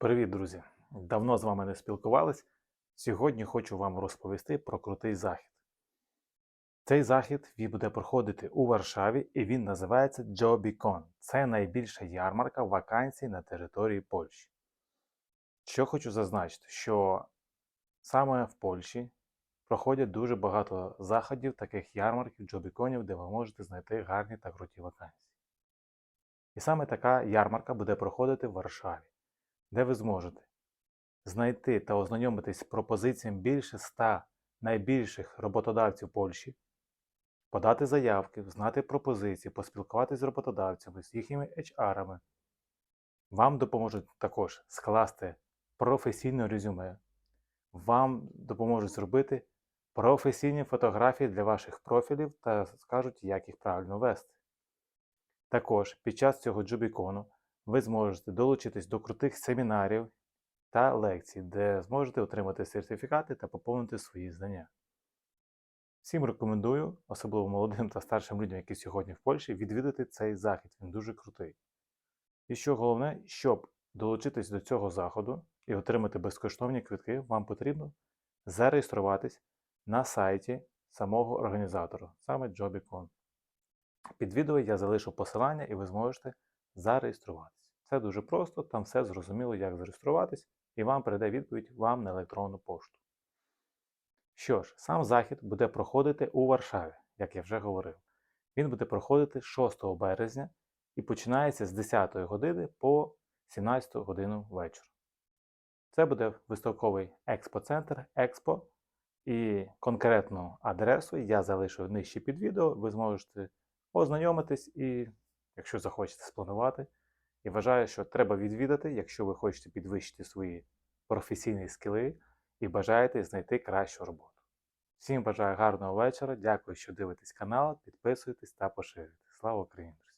Привіт, друзі! Давно з вами не спілкувались. Сьогодні хочу вам розповісти про крутий захід. Цей захід він буде проходити у Варшаві і він називається JobiCon. Це найбільша ярмарка вакансій на території Польщі. Що хочу зазначити, що саме в Польщі проходять дуже багато заходів, таких ярмарків, джобіконів, де ви можете знайти гарні та круті вакансії. І саме така ярмарка буде проходити в Варшаві де ви зможете знайти та ознайомитись з пропозиціями більше 100 найбільших роботодавців Польщі, подати заявки, знати пропозиції, поспілкуватися з роботодавцями, з їхніми HR-ами. Вам допоможуть також скласти професійне резюме, вам допоможуть зробити професійні фотографії для ваших профілів та скажуть, як їх правильно вести. Також під час цього джубікону ви зможете долучитись до крутих семінарів та лекцій, де зможете отримати сертифікати та поповнити свої знання. Всім рекомендую, особливо молодим та старшим людям, які сьогодні в Польщі, відвідати цей захід. Він дуже крутий. І що головне, щоб долучитись до цього заходу і отримати безкоштовні квитки, вам потрібно зареєструватись на сайті самого організатора, саме JobiCon. Під відео я залишу посилання і ви зможете зареєструватися. Це дуже просто, там все зрозуміло, як зареєструватись, і вам прийде відповідь вам на електронну пошту. Що ж, сам захід буде проходити у Варшаві, як я вже говорив. Він буде проходити 6 березня і починається з 10 години по 17 годину вечора. Це буде виставковий експоцентр Експо. І конкретну адресу я залишу нижче під відео, ви зможете ознайомитись і якщо захочете спланувати. І вважаю, що треба відвідати, якщо ви хочете підвищити свої професійні скіли і бажаєте знайти кращу роботу. Всім бажаю гарного вечора. Дякую, що дивитесь канал, підписуйтесь та поширюйте. Слава Україні!